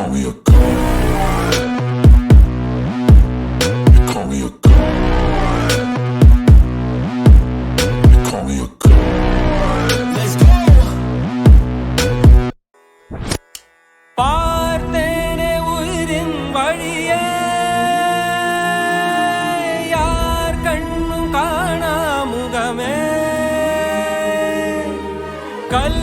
call me a god. You call me a god. You call me a god. Let's go. பார்த்தேனே உயிரின் வழியே யார் கண்ணும் காணா முகமே கல்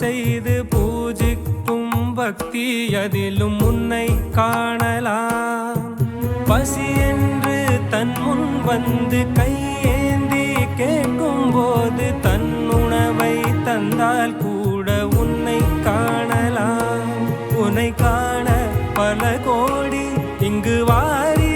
செய்து பூஜிக்கும் பக்தி அதிலும் உன்னை காணலாம். பசி என்று தன் முன் வந்து கையேந்தி கேட்கும் போது தன் உணவை தந்தால் கூட உன்னை காணலாம். உன்னை காண பல கோடி இங்கு வாரி